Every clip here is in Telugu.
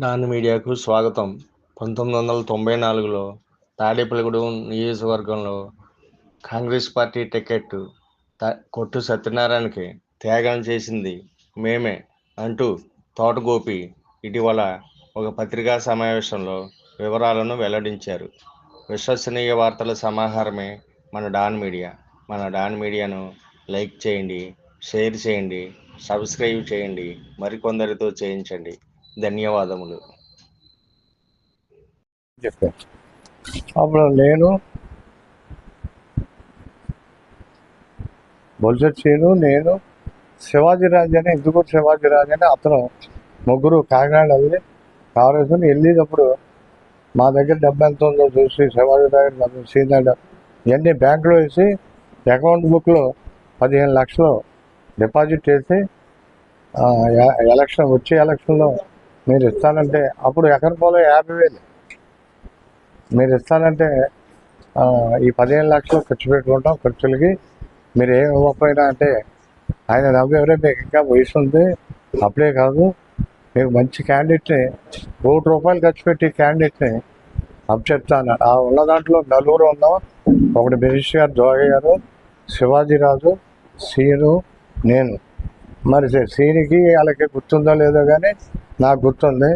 డాన్ మీడియాకు స్వాగతం. పంతొమ్మిది వందల తొంభై నాలుగులో తాడేపల్లిగూడెం నియోజకవర్గంలో కాంగ్రెస్ పార్టీ టికెట్ త- కొట్టు సత్యనారాయణకి త్యాగం చేసింది మేమే అంటూ తోటగోపి ఇటీవల ఒక పత్రికా సమావేశంలో వివరాలను వెల్లడించారు. విశ్వసనీయ వార్తల సమాహారమే మన డాన్ మీడియా. మన డాన్ మీడియాను లైక్ చేయండి షేర్ చేయండి సబ్స్క్రైబ్ చేయండి మరికొందరితో చేయించండి. ధన్యవాదములు. అప్పుడు నేను బొల్సెట్ సీను నేను శివాజీరాజు అని ఎందుకు శివాజీరాజు అని అతను ముగ్గురు కాకినాడ వెళ్ళి కారు వెళ్ళేటప్పుడు మా దగ్గర డబ్బు ఎంత ఉందో చూసి శివాజీరాజు డబ్బు సీనియర్ ఇవన్నీ బ్యాంకులో వేసి అకౌంట్ బుక్లో పదిహేను లక్షలు డిపాజిట్ చేసి ఎ- ఎలక్షన్ వచ్చే ఎలక్షన్లో మీరు ఇస్తానంటే అప్పుడు ఎకరం పోలో యాభై వేలు. మీరు ఇస్తానంటే ఈ పదిహేను లక్షలు ఖర్చు పెట్టుకుంటాం ఖర్చులకి మీరు ఏం ఇవ్వకపోయినా అంటే ఆయన నవ్వు ఎవరే మీకు ఇంకా వయసు ఉంది అప్పుడే కాదు మీకు మంచి క్యాండిడేట్ని కోటి రూపాయలు ఖర్చు పెట్టి క్యాండిడేట్ని అప్ చెప్తాను ఆ ఉన్న దాంట్లో నలుగురు ఉన్నాం. ఒకటి మినిస్టర్ గారు జోగయ్య గారు శివాజీరాజు సీను నేను. మరి సీనికి వాళ్ళకి గుర్తుందో లేదో కానీ నాకు గుర్తుంది.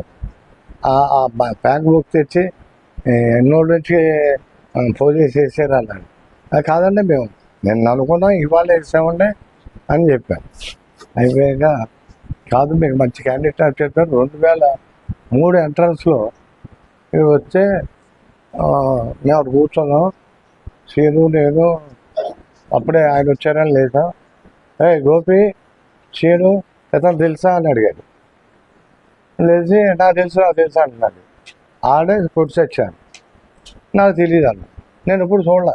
ఆ బ్యాంక్ బుక్ తెచ్చి ఎన్నో నుంచి పోలీస్ ఫోన్ అన్నాడు. అది కాదండి మేము నేను అనుకున్నాం ఇవాళ వేసామండి అని చెప్పాను అయిపోయాక కాదు మీకు మంచి క్యాండిడేట్ అని చెప్పారు. రెండు వేల మూడు ఎంట్రన్స్లో ఇవి వస్తే మేము అక్కడ కూర్చున్నాం. సీను నేను అప్పుడే ఆయన వచ్చారని లేదా ఏ గోపి సీను ఇతను తెలుసా అని అడిగాడు. లేచి నాకు తెలుసు నాకు తెలుసు అంటున్నాడు ఆడే కొట్టి వచ్చాను నాకు తెలియదు అన్న. నేను ఎప్పుడు చూడలే.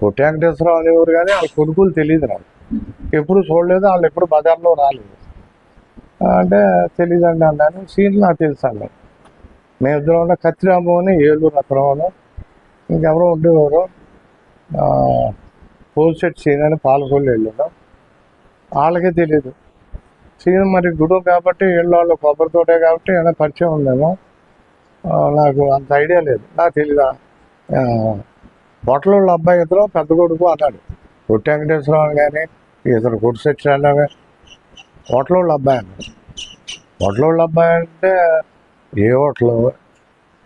కొట్టి వెంకటేశ్వరరావు అనేవారు కానీ వాళ్ళ కొడుకులు తెలియదు నాకు. ఎప్పుడు చూడలేదు వాళ్ళు ఎప్పుడు బజార్లో రాలేదు. అంటే తెలియదు అండి అన్నాను. సీన్ నాకు తెలుసు అన్నాడు. మేము ఇద్దరు ఉన్న కత్తిరాము అని ఏలూరు అక్రమను ఇంకెవరో ఉండేవారు. పోల్సెట్ సీన్ అని పాలకొల్లు వెళ్ళాను వాళ్ళకే తెలియదు సీన్ మరి గుడు కాబట్టి వీళ్ళు వాళ్ళు కొబ్బరి తోటే కాబట్టి ఏమైనా పరిచయం ఉందేమో. నాకు అంత ఐడియా లేదు. నాకు తెలీదా? బొట్టల అబ్బాయి ఇద్దరు పెద్ద కొడుకు అన్నాడు. కొట్టి వెంకటేశ్వరరావు కానీ ఇతను కుడిసెచ్చి అన్నాడు వాళ్ళ అబ్బాయి అన్నాడు. హోటల్ అబ్బాయి అంటే ఏ హోటల్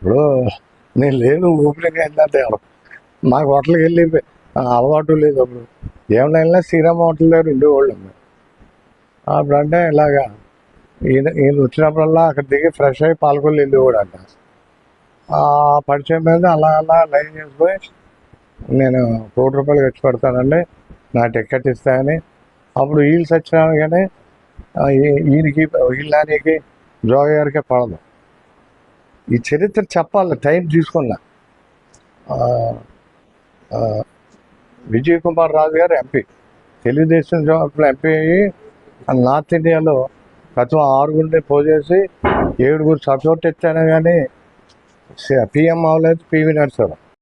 ఇప్పుడు నేను లేదు ఓపెనింగ్ అయిందంటే మాకు హోటల్కి వెళ్ళి అలవాటు లేదు అప్పుడు. ఏమైనా వెళ్ళినా శ్రీరామ్ హోటల్ దగ్గర ఉండేవాళ్ళు అప్పుడు అప్పుడంటే ఇలాగా. ఈయన ఈయన వచ్చినప్పుడల్లా అక్కడ దిగి ఫ్రెష్ అయ్యి పాల్గొని వెళ్ళేవాడు ఆ పరిచయం మీద అలా అలా లైన్ చేసిపోయి నేను కోటి రూపాయలు ఖర్చు పెడతానండి. నా టికెట్ ఇస్తాయని. అప్పుడు వీళ్ళు సచ్చినా కానీ ఈయనకి వీళ్ళకి జోగ గారికే పడదు. ఈ చరిత్ర చెప్పాలి టైం తీసుకున్నా. విజయ్ కుమార్ రాజు గారు ఎంపీ తెలుగుదేశం అప్పుడు ఎంపీ అయ్యి అండ్ నార్త్ ఇండియాలో గతం ఆరుగురిని పోజేసి ఏడుగురు సపోర్ట్ ఎత్తాను కానీ పిఎం అవ్వలేదు పీవీ నరసింహరావు.